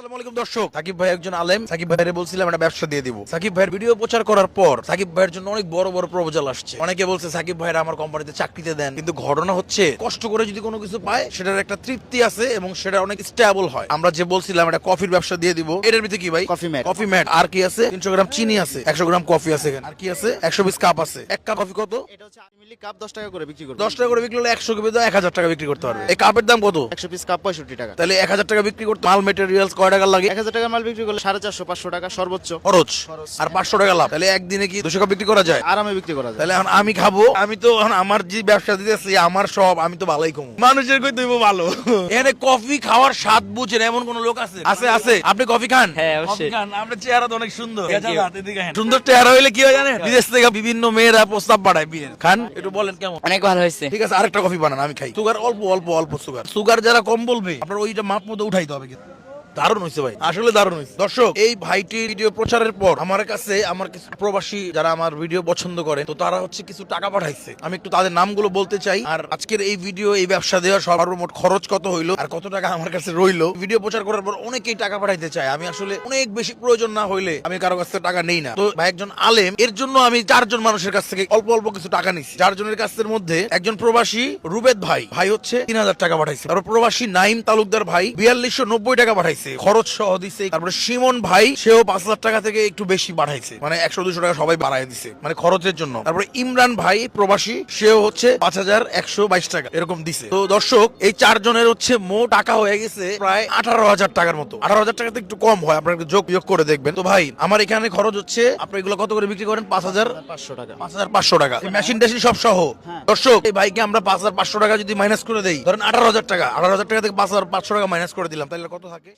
আসসালামু আলাইকুম দর্শক। সাকিব ভাই একজন আলেম। সাকিব ভাইয়ের বলছিলাম একটা ব্যবসা দিয়ে দিব। সাকিব ভাইয়ের ভিডিও প্রচার করার পর সাকিব ভাইয়ের জন্য অনেক বড় বড় প্রপোজাল আসছে। অনেকে বলছে সাকিব ভাইয়ের আমার কোম্পানিতে চাকরিতে দেন। কিন্তু ঘটনা হচ্ছে কষ্ট করে যদি কোনো কিছু পায় সেটার একটা তৃপ্তি আছে এবং সেটা অনেক স্টেবল হয়। আমরা যে বলছিলাম একটা কফির ব্যবসা দিয়ে দিব। এটার ভিতরে কি ভাই? Coffee mat. কফি ম্যাট আর কি আছে? তিনশো গ্রাম চিনি আছে। একশো গ্রাম কফি আছে এখানে। আর কি আছে? একশো পিস কাপ আছে। এক কাপ কফি কত? এটা হচ্ছে মিলি কাপ দশ টাকা করে বিক্রি করবে। টাকা করে বিক্রি হলে একশো কেজি এক হাজার টাকা বিক্রি করতে পারবে। এই কাপের দাম কত? একশো পিস কাপ পঁয়ষট্টি টাকা। তাহলে এক হাজার টাকা বিক্রি করতে মাল মেটেরিয়ালস কয় টাকা লাগে। এক হাজার টাকা মাল বিক্রি করলে সাড়ে চারশো পাঁচশো টাকা সর্বোচ্চ। খরচ। আর পাঁচশো টাকা লাভ। তাহলে একদিনে কি দুশো বিক্রি করা যায়? আরামে বিক্রি করা যায়। তাহলে এখন আমি খাব আমি তো এখন আমার যে ব্যবসা দিতেছি আমার সব আমি তো ভালোই কমু। মানুষের কই তুইবো ভালো? এখানে কফি খাওয়ার স্বাদ বুঝেন এমন কোন লোক আছে? আছে আছে। আপনি কফি খান? হ্যাঁ, অবশ্যই। খান আপনার চেহারা তো অনেক সুন্দর। সুন্দর চেহারা হইলে কি হয় জানেন? বিদেশ থেকে বিভিন্ন মেয়েরা প্রস্তাব পাঠায় বিয়ের। খান একটু বলেন কেমন? অনেক ভালো হয়েছে। ঠিক আছে আরেকটা কফি বানান আমি খাই। সুগার অল্প অল্প অল্প সুগার সুগার যারা কম বলবে আপনার ওইটা মাপ মতো উঠাইতে হবে কিন্তু। দারুণ হয়েছে ভাই। আসলে দারুণ হয়েছে দর্শক, এই ভাইটির ভিডিও প্রচারের পর আমার কাছে আমার কিছু প্রবাসী যারা আমার ভিডিও পছন্দ করে, তো তারা হচ্ছে কিছু টাকা পাঠাইছে। আমি একটু তাদের নামগুলো বলতে চাই। আর আজকের এই ভিডিও, এই ব্যবসা দেওয়ার সর্বমোট খরচ কত হইল আর কত টাকা আমার কাছে রইল, ভিডিও প্রচার করার পর অনেকেই টাকা পাঠাইতে চায়। আমি আসলে অনেক বেশি প্রয়োজন না হইলে আমি কারও কাছ থেকে টাকা নেই না। তো ভাই একজন আলেম, এর জন্য আমি চারজন মানুষের কাছ থেকে অল্প অল্প কিছু টাকা নিচ্ছি চারজনের কাছের মধ্যে একজন প্রবাসী, রুবেদ ভাই। ভাই হচ্ছে তিন হাজার টাকা পাঠাইছে। তারপর প্রবাসী নাইম তালুকদার ভাই, বিয়াল্লিশশো নব্বই টাকা পাঠাইছে। খরচ সহ দিছে তারপরে সিমন ভাই সেও পাঁচ হাজার টাকা থেকে একটু বেশি পাঠাইছে মানে একশো দুশো টাকা সবাই বাড়াই দিছে মানে খরচের জন্য। তারপরে ইমরান ভাই প্রবাসী সেও হচ্ছে পাঁচ হাজার একশো বাইশ টাকা এরকম দিছে। তো দর্শক এই চারজনের হচ্ছে মোট টাকা হয়ে গেছে প্রায় আঠারো হাজার টাকার মতো। আঠারো হাজার টাকাতে একটু কম হয় আপনার যোগ বিয়োগ করে দেখবেন। তো ভাই আমার এখানে খরচ হচ্ছে আপনি এগুলো কত করে বিক্রি করেন? পাঁচ হাজার পাঁচশো টাকা। পাঁচ হাজার পাঁচশো টাকা। মেশিন টেশিন সব সহ। দর্শক এই ভাইকে আমরা পাঁচ হাজার পাঁচশো টাকা যদি মাইনাস করে দেই ধরেন আঠারো হাজার টাকা আঠারো হাজার টাকা থেকে পাঁচ হাজার পাঁচশো টাকা মাইনাস করে দিলাম তাহলে কত থাকে?